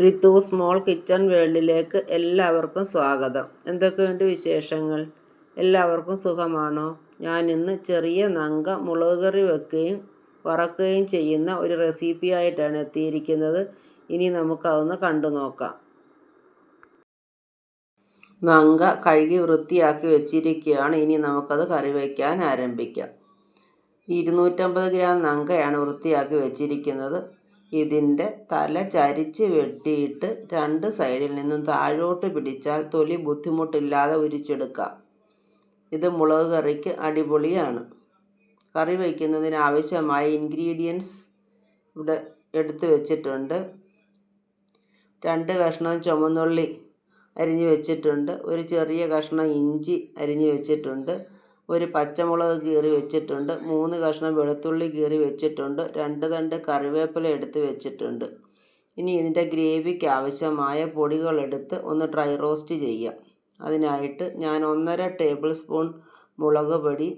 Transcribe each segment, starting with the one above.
Ritu small kitchen വേൾഡിലേക്ക് എല്ലാവർക്കും സ്വാഗതം. എന്തൊക്കെയുണ്ട് വിശേഷങ്ങൾ? എല്ലാവർക്കും സുഖമാണോ? ഞാൻ ഇന്ന് ചെറിയ നങ്ക മുളക് കറി വെക്കുകയും വറക്കുകയും ചെയ്യുന്ന ഒരു റെസിപ്പി ആയിട്ടാണ് എത്തിയിരിക്കുന്നത്. ഇനി നമുക്കതൊന്ന് കണ്ടു നോക്കാം. നങ്ക കഴുകി വൃത്തിയാക്കി വെച്ചിരിക്കുകയാണ്. ഇനി നമുക്കത് കറി വയ്ക്കാൻ ആരംഭിക്കാം. ഇരുന്നൂറ്റമ്പത് ഗ്രാം നങ്കയാണ് വൃത്തിയാക്കി വെച്ചിരിക്കുന്നത്. ഇതിന്റെ തല ചരിച്ച് വെട്ടിയിട്ട് രണ്ട് സൈഡിൽ നിന്നും താഴോട്ട് പിടിച്ചാൽ തൊലി ബുദ്ധിമുട്ടില്ലാതെ ഉരിച്ചെടുക്കാം. ഇത് മുളക് കറിക്ക് അടിപൊളിയാണ്. കറി വയ്ക്കുന്നതിന് ആവശ്യമായ ഇൻഗ്രീഡിയൻസ് ഇവിടെ എടുത്തു വെച്ചിട്ടുണ്ട്. രണ്ട് കഷ്ണം ചുമന്നുള്ളി അരിഞ്ഞ് വെച്ചിട്ടുണ്ട്. ഒരു ചെറിയ കഷ്ണം ഇഞ്ചി അരിഞ്ഞ് വെച്ചിട്ടുണ്ട്. ഒരു പച്ചമുളക് കീറി വെച്ചിട്ടുണ്ട്. മൂന്ന് കഷ്ണം വെളുത്തുള്ളി കീറി വെച്ചിട്ടുണ്ട്. രണ്ട് തണ്ട് കറിവേപ്പില എടുത്ത് വെച്ചിട്ടുണ്ട്. ഇനി ഇതിന്റെ ഗ്രേവിക്ക് ആവശ്യമായ പൊടികളെടുത്ത് ഒന്ന് ഡ്രൈ റോസ്റ്റ് ചെയ്യാം. അതിനായിട്ട് ഞാൻ ഒന്നര ടേബിൾ സ്പൂൺ മുളക് പൊടി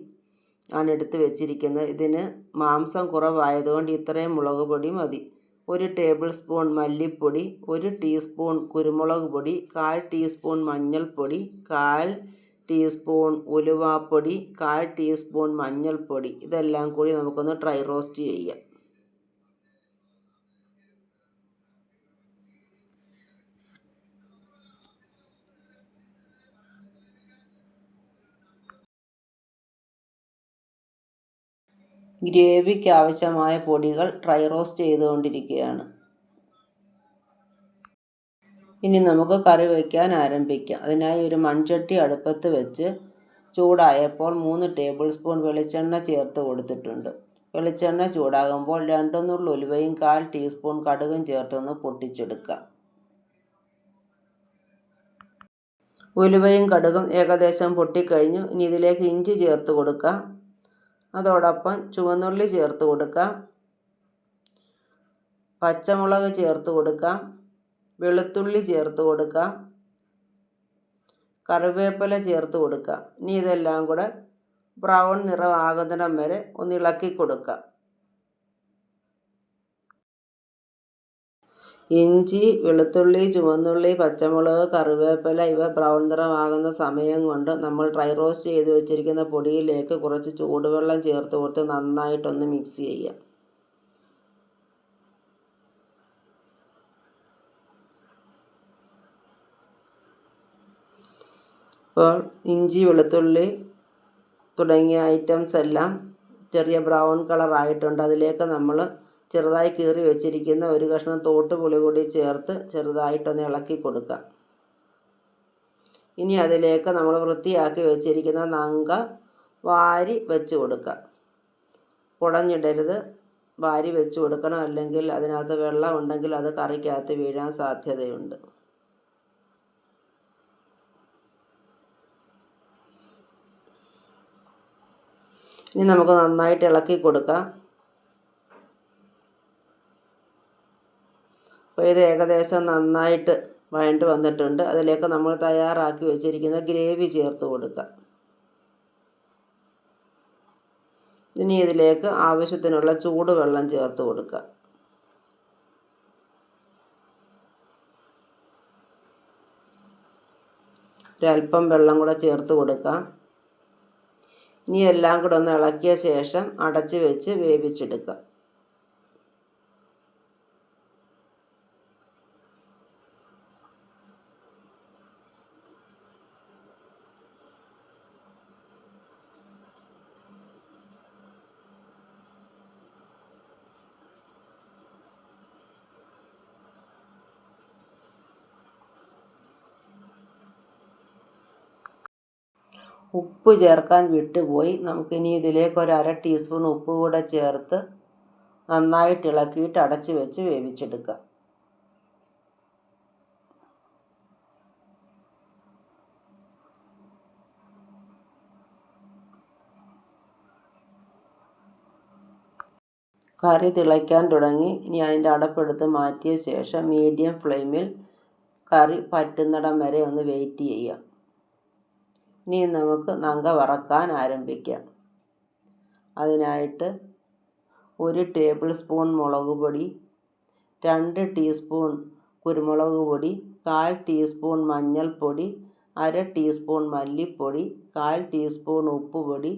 ആണ് എടുത്ത് വെച്ചിരിക്കുന്നത്. ഇതിന് മാംസം കുറവായതുകൊണ്ട് ഇത്രയും മുളക് പൊടി മതി. ഒരു ടേബിൾ സ്പൂൺ മല്ലിപ്പൊടി ഒരു ടീസ്പൂൺ കുരുമുളക് പൊടി കാൽ ടീസ്പൂൺ മഞ്ഞൾപ്പൊടി കാൽ ടീസ്പൂൺ ഉലുവാപ്പൊടി കാൽ ടീസ്പൂൺ മഞ്ഞൾപ്പൊടി. ഇതെല്ലാം കൂടി നമുക്കൊന്ന് ഡ്രൈ റോസ്റ്റ് ചെയ്യാം. ഗ്രേവിക്ക് ആവശ്യമായ പൊടികൾ ഡ്രൈ റോസ്റ്റ് ചെയ്തുകൊണ്ടിരിക്കുകയാണ്. ഇനി നമുക്ക് കറി വയ്ക്കാൻ ആരംഭിക്കാം. അതിനായി ഒരു മൺചട്ടി അടുപ്പത്ത് വെച്ച് ചൂടായപ്പോൾ മൂന്ന് ടേബിൾ സ്പൂൺ വെളിച്ചെണ്ണ ചേർത്ത് കൊടുത്തിട്ടുണ്ട്. വെളിച്ചെണ്ണ ചൂടാകുമ്പോൾ രണ്ടൊന്നുള്ള നുള്ളി ഉലുവയും കാൽ ടീസ്പൂൺ കടുകും ചേർത്തൊന്ന് പൊട്ടിച്ചെടുക്കാം. ഉലുവയും കടുകും ഏകദേശം പൊട്ടിക്കഴിഞ്ഞു. ഇനി ഇതിലേക്ക് ഇഞ്ചി ചേർത്ത് കൊടുക്കാം. അതോടൊപ്പം ചുവന്നുള്ളി ചേർത്ത് കൊടുക്കാം. പച്ചമുളക് ചേർത്ത് കൊടുക്കാം. വെളുത്തുള്ളി ചേർത്ത് കൊടുക്കുക കറിവേപ്പില ചേർത്ത് കൊടുക്കുക ഇനി ഇതെല്ലാം കൂടെ ബ്രൗൺ നിറമാകുന്നിടം വരെ ഒന്ന് ഇളക്കി കൊടുക്കുക ഇഞ്ചി വെളുത്തുള്ളി ചുവന്നുള്ളി പച്ചമുളക് കറിവേപ്പില ഇവ ബ്രൗൺ നിറമാകുന്ന സമയം കൊണ്ട് നമ്മൾ ഡ്രൈ റോസ്റ്റ് ചെയ്ത് വെച്ചിരിക്കുന്ന പൊടിയിലേക്ക് കുറച്ച് ചൂടുവെള്ളം ചേർത്ത് കൊടുത്ത് നന്നായിട്ടൊന്ന് മിക്സ് ചെയ്യാം ഇപ്പോൾ ഇഞ്ചി വെളുത്തുള്ളി തുടങ്ങിയ ഐറ്റംസ് എല്ലാം ചെറിയ ബ്രൗൺ കളറായിട്ടുണ്ട് അതിലേക്ക് നമ്മൾ ചെറുതായി കീറി വെച്ചിരിക്കുന്ന ഒരു കഷ്ണം തോട്ട് പുളി കൂടി ചേർത്ത് ചെറുതായിട്ടൊന്ന് ഇളക്കി കൊടുക്കുക ഇനി അതിലേക്ക് നമ്മൾ വൃത്തിയാക്കി വെച്ചിരിക്കുന്ന നങ്ക വാരി വെച്ച് കൊടുക്കുക കുടഞ്ഞിടരുത്. വാരി വെച്ച് കൊടുക്കണം. അല്ലെങ്കിൽ അതിനകത്ത് വെള്ളം ഉണ്ടെങ്കിൽ അത് കറിക്കകത്ത് വീഴാൻ സാധ്യതയുണ്ട്. ഇനി നമുക്ക് നന്നായിട്ട് ഇളക്കി കൊടുക്കാം. അപ്പോൾ ഇത് ഏകദേശം നന്നായിട്ട് വഴണ്ട് വന്നിട്ടുണ്ട്. അതിലേക്ക് നമ്മൾ തയ്യാറാക്കി വെച്ചിരിക്കുന്ന ഗ്രേവി ചേർത്ത് കൊടുക്കാം. ഇനി ഇതിലേക്ക് ആവശ്യത്തിനുള്ള ചൂടുവെള്ളം ചേർത്ത് കൊടുക്കുക ഒരല്പം വെള്ളം കൂടെ ചേർത്ത് കൊടുക്കാം. ഇനി എല്ലാം കൂടെ ഒന്ന് ഇളക്കിയ ശേഷം അടച്ച് വെച്ച് വേവിച്ചെടുക്കുക. ഉപ്പ് ചേർക്കാൻ വിട്ടുപോയി. നമുക്കിനി ഇതിലേക്ക് ഒരു അര ടീസ്പൂൺ ഉപ്പ് കൂടെ ചേർത്ത് നന്നായിട്ട് ഇളക്കിയിട്ട് അടച്ചു വെച്ച് വേവിച്ചെടുക്കാം. കറി തിളയ്ക്കാൻ തുടങ്ങി. ഇനി അതിന്റെ അടപ്പെടുത്ത് മാറ്റിയ ശേഷം മീഡിയം ഫ്ലെയിമിൽ കറി പറ്റുന്നിടം വരെ ഒന്ന് വെയിറ്റ് ചെയ്യാം ഇനി നമുക്ക് നങ്ക വറക്കാൻ ആരംഭിക്കാം. അതിനായിട്ട് ഒരു ടേബിൾ സ്പൂൺ മുളക് പൊടി രണ്ട് ടീസ്പൂൺ കുരുമുളക് പൊടി കാൽ ടീസ്പൂൺ മഞ്ഞൾപ്പൊടി അര ടീസ്പൂൺ മല്ലിപ്പൊടി കാൽ ടീസ്പൂൺ ഉപ്പുപൊടി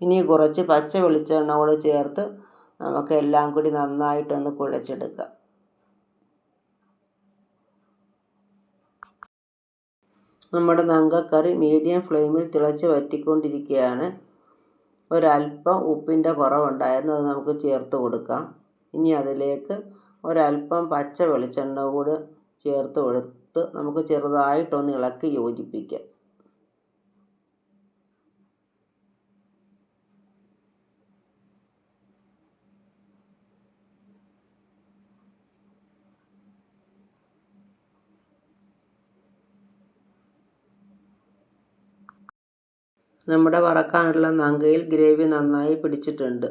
ഇനി കുറച്ച് പച്ച വെളിച്ചെണ്ണ കൂടി ചേർത്ത് നമുക്ക് എല്ലാം കൂടി നന്നായിട്ടൊന്ന് കുഴച്ചെടുക്കാം. നമ്മുടെ നങ്കക്കറി മീഡിയം ഫ്ലെയിമിൽ തിളച്ച് വറ്റിക്കൊണ്ടിരിക്കുകയാണ് ഒരല്പം ഉപ്പിന്റെ കുറവുണ്ടായിരുന്നു അത് നമുക്ക് ചേർത്ത് കൊടുക്കാം. ഇനി അതിലേക്ക് ഒരല്പം പച്ച വെളിച്ചെണ്ണ കൂടി ചേർത്ത് കൊടുത്ത് നമുക്ക് ചെറുതായിട്ടൊന്ന് ഇളക്കി യോജിപ്പിക്കാം. നമ്മുടെ വറക്കാനുള്ള നങ്കയിൽ ഗ്രേവി നന്നായി പിടിച്ചിട്ടുണ്ട്.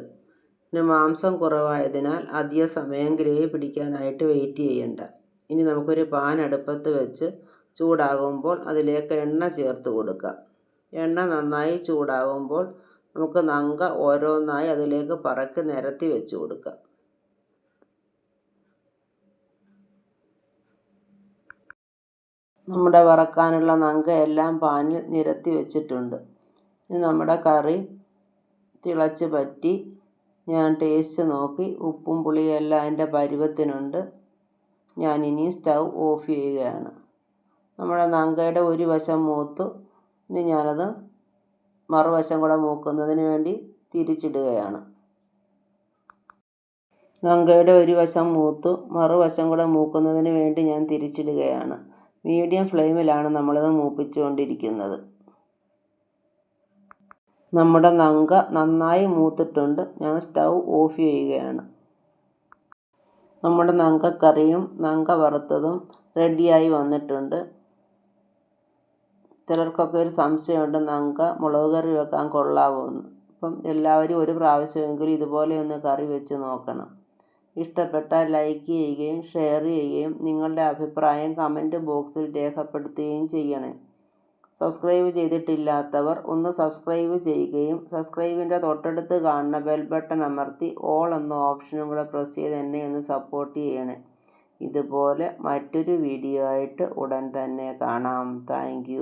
പിന്നെ മാംസം കുറവായതിനാൽ അധിക സമയം ഗ്രേവി പിടിക്കാനായിട്ട് വെയിറ്റ് ചെയ്യണ്ട. ഇനി നമുക്കൊരു പാൻ അടുപ്പത്ത് വെച്ച് ചൂടാകുമ്പോൾ അതിലേക്ക് എണ്ണ ചേർത്ത് കൊടുക്കാം എണ്ണ നന്നായി ചൂടാകുമ്പോൾ നമുക്ക് നങ്ക ഓരോന്നായി അതിലേക്ക് പറക്കി നിരത്തി വെച്ച് കൊടുക്കാം നമ്മുടെ വറക്കാനുള്ള നങ്ക എല്ലാം പാനിൽ നിരത്തി വെച്ചിട്ടുണ്ട്. ഇനി നമ്മുടെ കറി തിളച്ച് പറ്റി. ഞാൻ ടേസ്റ്റ് നോക്കി. ഉപ്പും പുളിയും എല്ലാം അതിന്റെ പരുവത്തിനുണ്ട്. ഇനി സ്റ്റൗ ഓഫ് ചെയ്യുകയാണ്. നമ്മുടെ നങ്കയുടെ ഒരു വശം മൂത്ത്. ഇനി ഞാനത് മറുവശം കൂടെ മൂക്കുന്നതിന് വേണ്ടി തിരിച്ചിടുകയാണ്. നങ്കയുടെ ഒരു വശം മൂത്തു. മറുവശം കൂടെ മൂക്കുന്നതിന് വേണ്ടി ഞാൻ തിരിച്ചിടുകയാണ്. മീഡിയം ഫ്ലെയിമിലാണ് നമ്മളിത് മൂപ്പിച്ചുകൊണ്ടിരിക്കുന്നത്. നമ്മുടെ നങ്ക നന്നായി മൂത്തിട്ടുണ്ട്. ഞാൻ സ്റ്റൗ ഓഫ് ചെയ്യുകയാണ്. നമ്മുടെ നങ്കക്കറിയും നങ്ക വറുത്തതും റെഡിയായി വന്നിട്ടുണ്ട്. ചിലർക്കൊക്കെ ഒരു സംശയമുണ്ട് നങ്ക മുളക് കറി വെക്കാൻ കൊള്ളാവുമെന്ന് അപ്പം എല്ലാവരും ഒരു പ്രാവശ്യമെങ്കിലും ഇതുപോലെ ഒന്ന് കറി വെച്ച് നോക്കണം. ഇഷ്ടപ്പെട്ടാൽ ലൈക്ക് ചെയ്യുകയും ഷെയർ ചെയ്യുകയും നിങ്ങളുടെ അഭിപ്രായം കമന്റ് ബോക്സിൽ രേഖപ്പെടുത്തുകയും ചെയ്യണേ. സബ്സ്ക്രൈബ് ചെയ്തിട്ടില്ലാത്തവർ ഒന്ന് സബ്സ്ക്രൈബ് ചെയ്യുകയും സബ്സ്ക്രൈബിന്റെ തൊട്ടടുത്ത് കാണുന്ന ബെൽ ബട്ടൺ അമർത്തി ഓൾ എന്ന ഓപ്ഷനും കൂടെ പ്രസ് ചെയ്ത് എന്നെ ഒന്ന് സപ്പോർട്ട് ചെയ്യണേ. ഇതുപോലെ മറ്റൊരു വീഡിയോ ആയിട്ട് ഉടൻ തന്നെ കാണാം. താങ്ക്